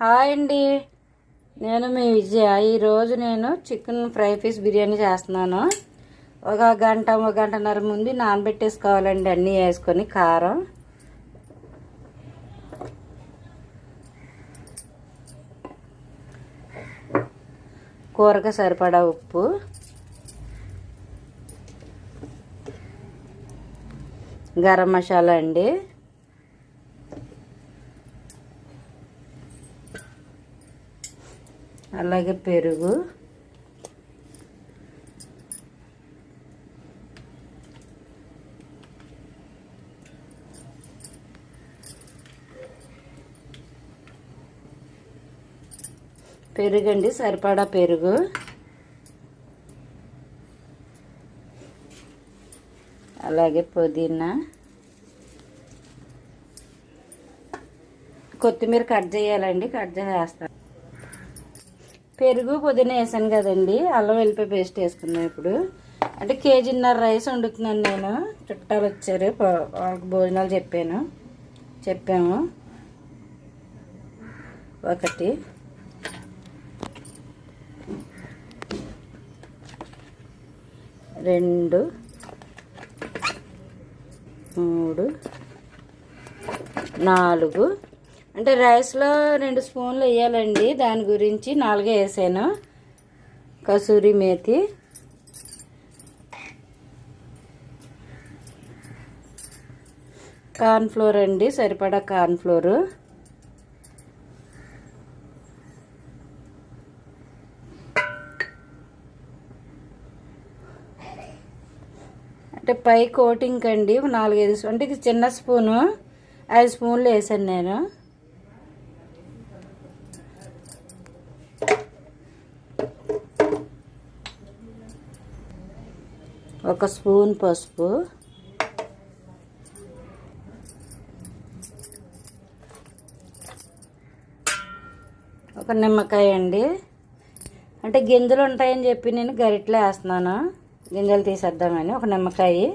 Hi అండి. నేను మీ విజయ. ఈరోజు నేను చికెన్ ఫ్రై పీస్ బిర్యానీ చేస్తున్నాను. ఒక గంట ఒక గంటన్నర ముందు నానబెట్టేసుకోవాలండి అన్నీ వేసుకొని కారం. కూరగా సరిపడా ఉప్పు. గరం మసాలా అండి. అలాగే పెరుగు. పెరుగండి సరిపడా పెరుగు. అలాగే పుదీనా. కొత్తిమీర కట్ చేయాలండి కట్ చేస్తాను పెరుగు పుదీనా వేసాను కదండి. అల్లం వెల్లిపాయ పేస్ట్ వేసుకున్నాను ఇప్పుడు. అంటే కేజీన్నర రైస్ వండుతున్నాను నేను. చుట్టాలు వచ్చారు. వాళ్ళకి భోజనాలు చెప్పాను. చెప్పాము. ఒకటి. రెండు. మూడు. నాలుగు. అంటే రైస్లో రెండు స్పూన్లు వేయాలండి. దాని గురించి నాలుగే వేసాను. కసూరి మేతి. కార్న్ ఫ్లోర్ అండి సరిపడా కార్న్ ఫ్లోరు. అంటే పై కోటింగ్ అండి ఒక నాలుగైదు స్పూ- అంటే ఇది చిన్న స్పూను. ఐదు స్పూన్లు వేసాను నేను. ఒక స్పూన్ పసుపు. ఒక నిమ్మకాయ అండి. అంటే గింజలు ఉంటాయని చెప్పి నేను గరిట్లో వేస్తున్నాను. గింజలు తీసేద్దామని ఒక నిమ్మకాయ.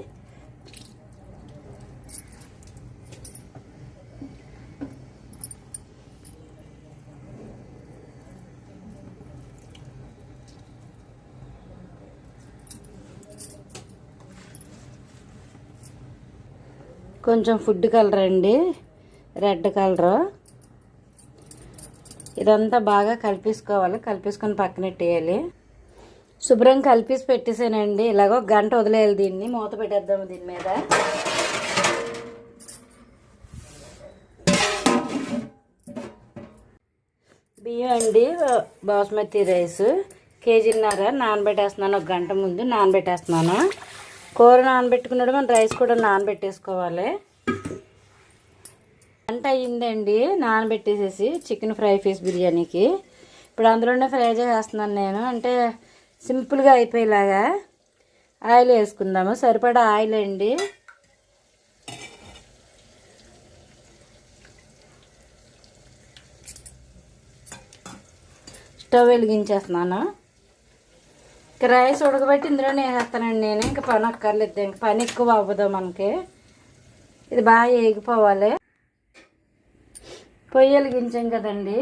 కొంచెం ఫుడ్ కలర్ అండి. Red colour. ఇదంతా బాగా కలిపేసుకోవాలి. కలిపేసుకొని పక్కనెట్టేయాలి శుభ్రం కలిపేసి పెట్టేసానండి. ఇలాగో గంట వదిలేయాలి దీన్ని. మూత పెట్టేద్దాము దీని మీద. బియ్యం అండి బాస్మతి రైస్. కేజీన్నర నానబెట్టేస్తున్నాను. ఒక గంట ముందు నానబెట్టేస్తున్నాను. కూర నానబెట్టుకున్నాడు మనం రైస్ కూడా నానబెట్టేసుకోవాలి. గంట అయ్యిందండి నానబెట్టేసేసి చికెన్ ఫ్రై పీస్ బిర్యానీకి. ఇప్పుడు అందులోనే ఫ్రై చేసేస్తున్నాను నేను. అంటే సింపుల్గా అయిపోయేలాగా ఆయిల్ వేసుకుందాము. సరిపడా ఆయిల్ అండి. స్టవ్ వెలిగించేస్తున్నాను. రైస్ ఉడకబెట్టి ఇందులోనే వేసేస్తానండి నేను. ఇంకా పని అక్కర్లేదు. ఇంకా పని ఎక్కువ అవ్వదు మనకి. ఇది బాగా ఏగిపోవాలి పొయ్యి వెలిగించాం కదండి.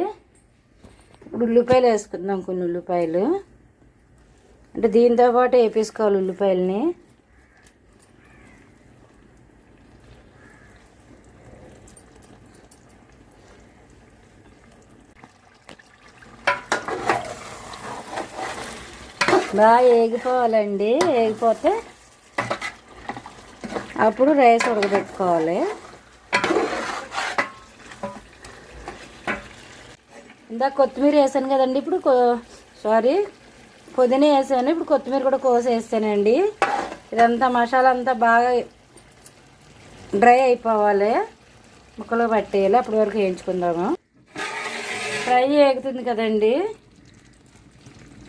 ఇప్పుడు ఉల్లిపాయలు వేసుకుందాం కొన్ని ఉల్లిపాయలు. అంటే దీంతో పాటు వేపేసుకోవాలి ఉల్లిపాయలని. బాగా ఏగిపోవాలండి. ఏగిపోతే అప్పుడు రైస్ ఉడకబెట్టుకోవాలి. ఇందాక కొత్తిమీర వేసాను కదండి ఇప్పుడు సారీ పుదీనా వేసాను ఇప్పుడు కొత్తిమీర కూడా కోసేస్తానండి. ఇదంతా మసాలా అంతా బాగా డ్రై అయిపోవాలి. ముక్కలో పట్టేయాలి అప్పటి వరకు వేయించుకుందాము. ఫ్రై ఎగుతుంది కదండి.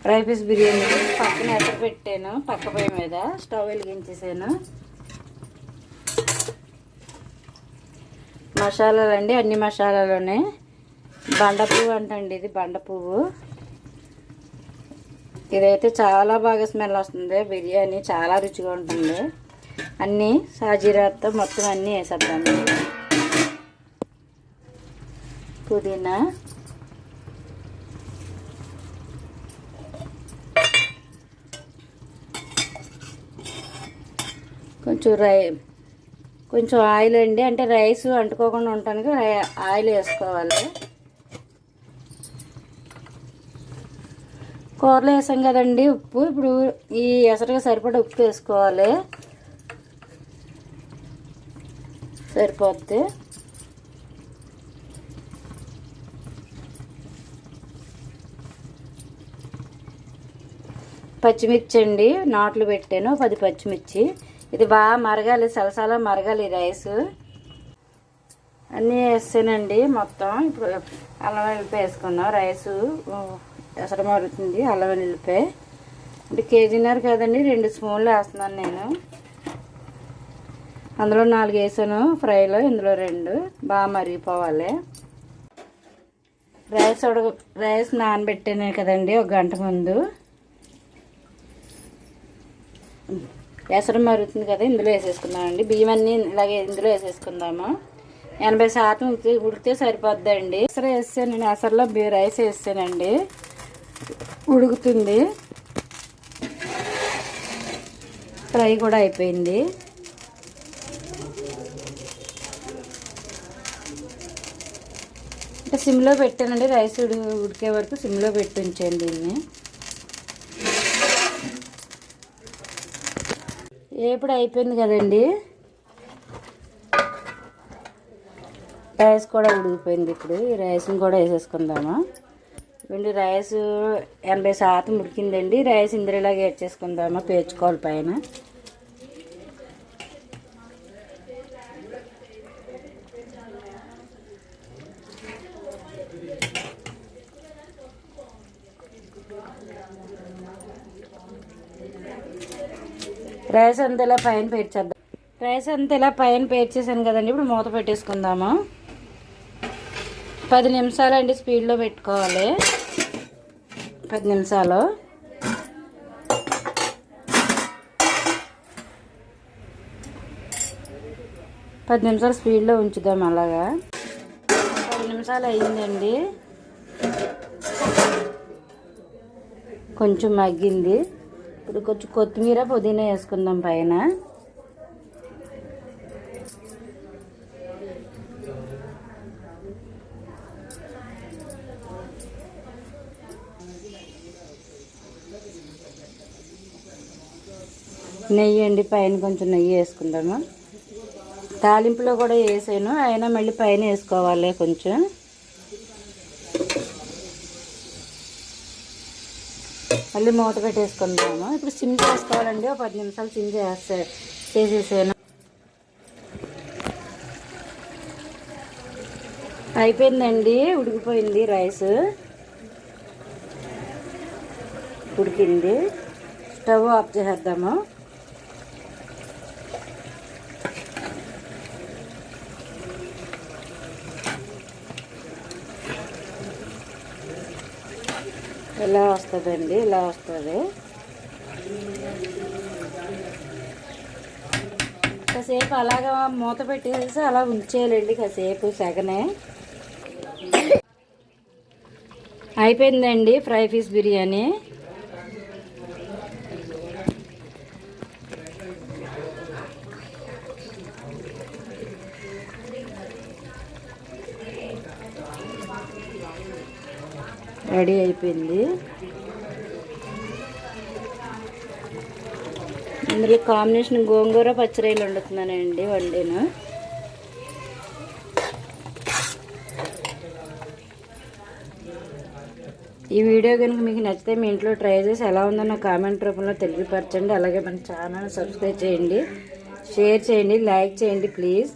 ఫ్రై పీస్ బిర్యానీ పక్కన ఎక్కడ పెట్టాను పక్క పొయ్యి మీద. స్టవ్ వెలిగించేసాను. మసాలాలు అండి అన్ని మసాలాలోనే. బండ పువ్వు అంటండి ఇది బండ పువ్వు. ఇదైతే చాలా బాగా స్మెల్ వస్తుంది. బిర్యానీ చాలా రుచిగా ఉంటుంది. అన్నీ సాజీరాతో మొత్తం అన్నీ వేసేద్దాం. పుదీనా కొంచెం రై కొంచెం ఆయిల్ అండి. అంటే రైస్ అంటుకోకుండా ఉండటానికి ఆయిల్ వేసుకోవాలి. కూరలో వేసాం కదండి ఉప్పు. ఇప్పుడు ఈ ఎసరుగా సరిపడా ఉప్పు వేసుకోవాలి. సరిపోద్ది పచ్చిమిర్చి అండి. నాట్లు పెట్టాను. పది పచ్చిమిర్చి. ఇది బాగా మరగాలి సలసాల మరగాలి రైస్. అన్నీ వేస్తానండి మొత్తం. ఇప్పుడు అల్లం వెల్లిపాయ వేసుకుందాం. రైసు ఎసరు మరుగుతుంది అల్లం వెల్లిపాయ అంటే కేజీన్నర కదండి రెండు స్పూన్లు వేస్తున్నాను నేను. అందులో నాలుగు వేసాను ఫ్రైలో ఇందులో రెండు. బాగా మరిగిపోవాలి. రైస్ ఉడక రైస్ నానబెట్టాను కదండి ఒక గంట ముందు. ఎసరు మరుగుతుంది కదా ఇందులో వేసేసుకుందామండి. బియ్యం అన్నీ ఇలాగే ఇందులో వేసేసుకుందాము. ఎనభై శాతం ఉడితే ఉడికితే సరిపోద్దండి. ఎసరు నేను ఎసరులో రైస్ వేస్తానండి ఉడుకుతుంది. ఫ్రై కూడా అయిపోయింది. అంటే సిమ్లో పెట్టానండి రైస్ ఉడి ఉడికే వరకు సిమ్లో పెట్టి ఉంచాను దీన్ని. ఏపుడు అయిపోయింది కదండి. రైస్ కూడా ఉడికిపోయింది ఇప్పుడు. ఈ రైస్ని కూడా వేసేసుకుందాము. ఇప్పుడు రైస్ ఎనభై శాతం ఉడికిందండి. రైస్ ఇందులోలాగా వేసేసుకుందాము పేర్చుకోవాలి పైన. రైస్ అంతా ఇలా పైన పేర్చేద్దాం రైస్ అంతా ఇలా పైన పేర్చేసాను కదండి ఇప్పుడు మూత పెట్టేసుకుందాము. పది నిమిషాలు అండి స్పీడ్లో పెట్టుకోవాలి. పది నిమిషాలు. పది నిమిషాలు స్పీడ్లో ఉంచుదాం అలాగా. పది నిమిషాలు అయ్యిందండి కొంచెం మగ్గింది. ఇప్పుడు కొంచెం కొత్తిమీర పుదీనా వేసుకుందాం పైన. నెయ్యి అండి పైన కొంచెం నెయ్యి వేసుకుందాము. తాలింపులో కూడా వేసాను అయినా మళ్ళీ పైన వేసుకోవాలి కొంచెం. మళ్ళీ మూత పెట్టేసుకుందాము. ఇప్పుడు సిమ్ చేసుకోవాలండి. ఒక పది నిమిషాలు సిమ్ చేస్తే చేసేసాను అయిపోయిందండి. ఉడికిపోయింది రైస్. ఉడికింది. స్టవ్ ఆఫ్ చేసేద్దాము. ఇలా వస్తుందండి? ఇలా వస్తుంది? కాసేపు అలాగా మూత పెట్టేసి అలా ఉంచేయాలండి కాసేపు సెగనే. అయిపోయిందండి ఫ్రై పీస్ బిర్యానీ. రెడీ అయిపోయింది. ఇందులో కాంబినేషన్ గోంగూర పచ్చిరాయలు వండుతున్నానండి వండాను. ఈ వీడియో కనుక మీకు నచ్చితే మీ ఇంట్లో ట్రై చేసి ఎలా ఉందో నా కామెంట్ రూపంలో తెలియపరచండి. అలాగే మన ఛానల్ సబ్స్క్రైబ్ చేయండి. షేర్ చేయండి లైక్ చేయండి ప్లీజ్.